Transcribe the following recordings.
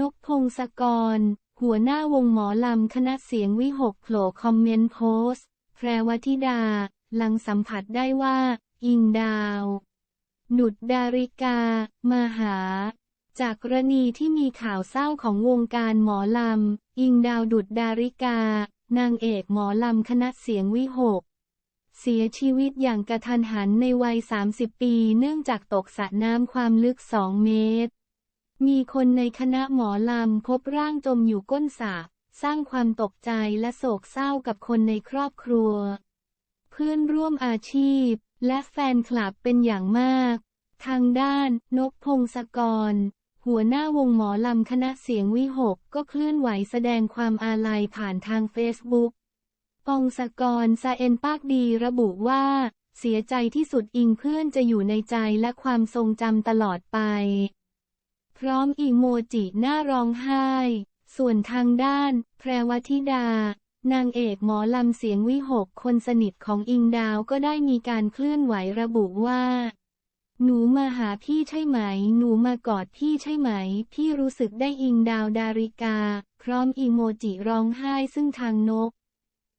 นกพงศกร หัวหน้าวงหมอลำคณะเสียงวิหกโผล่คอมเมนต์โพสต์แพรวธิดา หลังสัมผัสได้ว่า อิงดาว หนุดดาริกา มาหา จากกรณีที่มีข่าวเศร้าของวงการหมอลำ อิงดาวดุดดาริกา นางเอกหมอลำคณะเสียงวิหกเสียชีวิตอย่างกระทันหันในวัย 30 ปี เนื่องจากตกสระน้ำความลึก 2 เมตร มีคนในคณะหมอลำพบร่างจมอยู่ก้นสระสร้างความตกใจและโศกเศร้ากับคนในครอบครัว เพื่อนร่วมอาชีพ และแฟนคลับเป็นอย่างมาก ทางด้าน นกพงศกร หัวหน้าวงหมอลำคณะเสียงวิหกก็เคลื่อนไหวแสดงความอาลัยผ่านทางเฟซบุ๊กปองศกรซาเอ็นปากดีระบุว่า เสียใจที่สุดอิงเพื่อนจะอยู่ในใจและความทรงจำตลอดไป พร้อมอีโมจิหน้าร้องไห้ ส่วนทางด้าน แพรวธิดา นางเอกหมอลำเสียงวิหกคนสนิทของอิงดาวก็ได้มีการเคลื่อนไหวระบุว่า หนูมาหาพี่ใช่ไหม หนูมากอดพี่ใช่ไหม พี่รู้สึกได้อิงดาวดาริกา พร้อมอีโมจิร้องไห้ซึ่งทางนก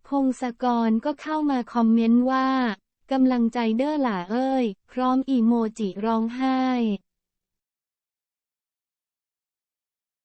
พงศกรก็เข้ามาคอมเมนต์ว่ากำลังใจเด้อหล่าเอ้ย พร้อมอีโมจิร้องไห้